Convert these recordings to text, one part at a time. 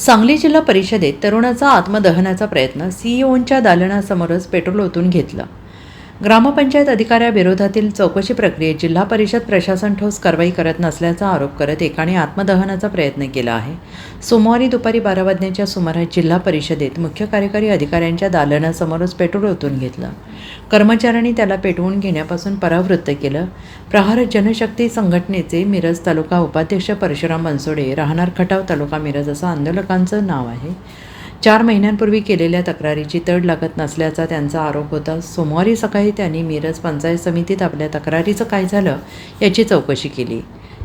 सांगली जिल्हा परिषदेत तरुणाचा आत्मदहनाचा प्रयत्न सीईओंच्या दालनासमोरच पेट्रोल ओतून घेतलं. ग्रामपंचायत अधिकाऱ्याविरोधातील चौकशी प्रक्रियेत जिल्हा परिषद प्रशासन ठोस कारवाई करत नसल्याचा आरोप करत एकाने आत्मदहनाचा प्रयत्न केला आहे. सोमवारी दुपारी बारा वाजण्याच्या सुमारास जिल्हा परिषदेत मुख्य कार्यकारी अधिकाऱ्यांच्या दालनासमोरच पेट्रोल ओतून घेतलं. कर्मचाऱ्यांनी त्याला पेटवून घेण्यापासून परावृत्त केलं. प्रहार जनशक्ती संघटनेचे मिरज तालुका उपाध्यक्ष परशुराम बनसोडे राहणार खटाव तालुका मिरज असं आंदोलकांचं नाव आहे. चार महिन्यांपूर्वी केलेल्या तक्रारीची तड लागत नसल्याचा त्यांचा आरोप होता. सोमवारी सकाळी त्यांनी मिरज पंचायत समितीत आपल्या तक्रारीचं काय झालं याची चौकशी केली.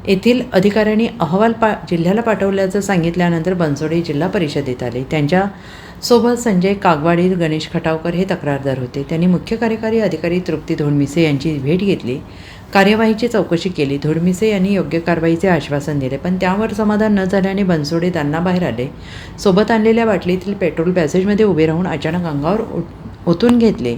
येथील अधिकाऱ्यांनी अहवाल पा जिल्ह्याला पाठवल्याचं सांगितल्यानंतर बनसोडे जिल्हा परिषदेत आले. त्यांच्यासोबत संजय कागवाडी गणेश खटावकर हे तक्रारदार होते. त्यांनी मुख्य कार्यकारी अधिकारी तृप्ती धोंडमिसे यांची भेट घेतली. कार्यवाहीची चौकशी केली. धोडमिसे यांनी योग्य कारवाईचे आश्वासन दिले पण त्यावर समाधान न झाल्याने बनसोडे त्यांना बाहेर आले. सोबत आणलेल्या बाटलीतील पेट्रोल पॅसेजमध्ये उभे राहून अचानक अंगावर ओतून घेतले.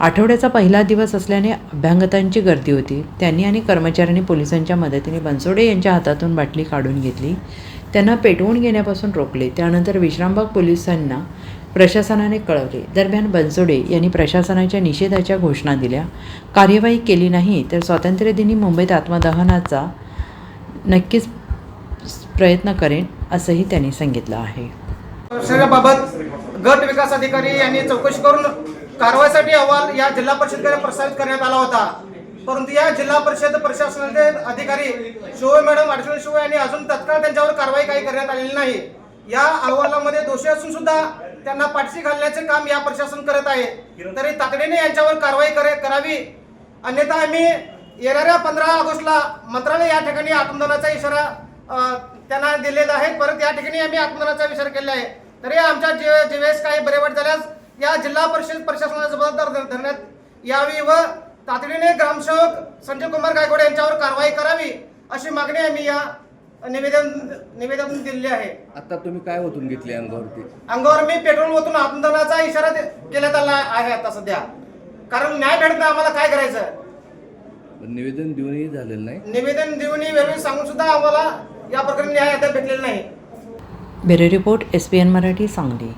आठवड्याचा पहिला दिवस असल्याने अभ्यांगतांची गर्दी होती. त्यांनी आणि कर्मचाऱ्यांनी पोलिसांच्या मदतीने बनसोडे यांच्या हातातून बाटली काढून घेतली. त्यांना पेटवून घेण्यापासून रोखले. त्यानंतर विश्रामबाग पोलिसांना प्रशासनाने कळवले. दरम्यान बनसोडे यांनी प्रशासनाच्या निषेधाच्या घोषणा दिल्या. कार्यवाही केली नाही तर स्वातंत्र्यदिनी मुंबईत आत्मदहनाचा नक्कीच प्रयत्न करेन असंही त्यांनी सांगितलं आहे. बाबत गट विकास अधिकारी यांनी चौकशी करून कारवाईसाठी अहवाल या जिल्हा परिषदेकडे प्रसारित करण्यात आला होता. परंतु या जिल्हा परिषद प्रशासनाचे अधिकारी शिवय मॅडम अडचण शिवय यांनी अजून तत्काळ त्यांच्यावर कारवाई काही करण्यात आलेली नाही. या अहवालामध्ये दोषी असून सुद्धा त्यांना पाठशी घालण्याचे काम या प्रशासन करत आहे. तरी तातडीने यांच्यावर कारवाई करे- करावी. अन्यथा आम्ही येणाऱ्या पंधरा ऑगस्टला मंत्रालय या ठिकाणी आत्मदानाचा इशारा त्यांना दिलेला आहे. परत या ठिकाणी आम्ही आत्मदानाचा विचार केला आहे. तरी आमच्या जे ज्यावेळेस काही बरे झाल्यास या जिल्हा परिषद प्रशासनाला जबाबदार धरण्यात यावी व तातडीने ग्रामसेवक संजय कुमार गायकवाड यांच्यावर कारवाई करावी अशी मागणी आम्ही या निवेदन निवेदन दिलेली आहे. आता तुम्ही काय ओतून घेतले अंगावरती? अंगावर मी पेट्रोल ओतून आत्मदानाचा इशारा आला आहे आता सध्या. कारण न्याय भेटत आम्हाला काय करायचं? पण निवेदन देऊनही झालेलं नाही. निवेदन देऊन वेळोवेळी सांगून सुद्धा आम्हाला या प्रकरणी न्याय अद्याप भेटलेला नाही. Bureau report S P N Marathi Sangli.